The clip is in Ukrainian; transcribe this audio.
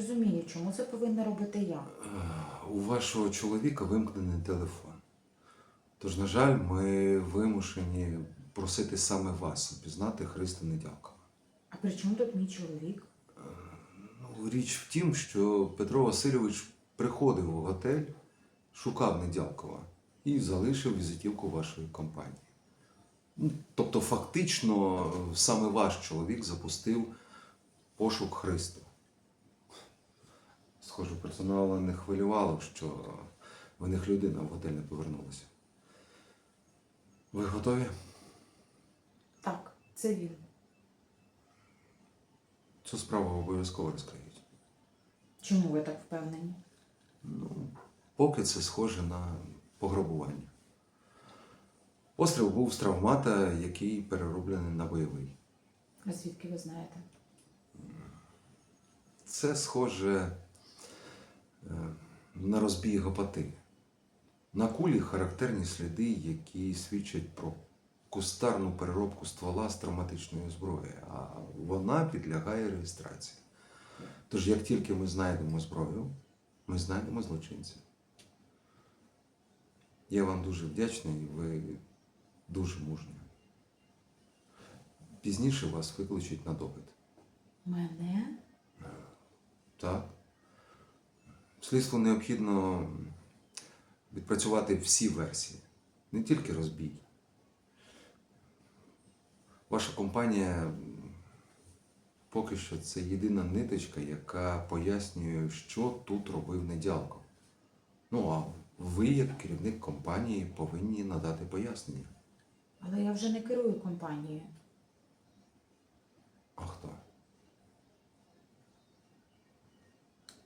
розумію, чому це повинна робити я. У вашого чоловіка вимкнений телефон. Тож, на жаль, ми вимушені просити саме вас опізнати Христа Недялкова. А при чому тут мій чоловік? Ну, річ в тім, що Петро Васильович приходив у готель, шукав Недялкова і залишив візитівку вашої компанії. Ну, Тобто, фактично, саме ваш чоловік запустив пошук Христа. Схоже, персоналу не хвилювало, що в них людина в готель не повернулася. Ви готові? Так, це він. Цю справу обов'язково розкриють. Чому ви так впевнені? Ну, поки це схоже на пограбування. Постріл був з травмата, який перероблений на бойовий. А звідки ви знаєте? Це схоже на розбій гопати. На кулі характерні сліди, які свідчать про кустарну переробку ствола з травматичної зброї, а вона підлягає реєстрації. Тож, як тільки ми знайдемо зброю, ми знайдемо злочинця. Я вам дуже вдячний, ви дуже мужні. Пізніше вас викличуть на допит. Мене? Так. Слідству необхідно відпрацювати всі версії, не тільки розбій. Ваша компанія поки що це єдина ниточка, яка пояснює, що тут робив Недялко. Ну а ви, як керівник компанії, повинні надати пояснення. Але я вже не керую компанією.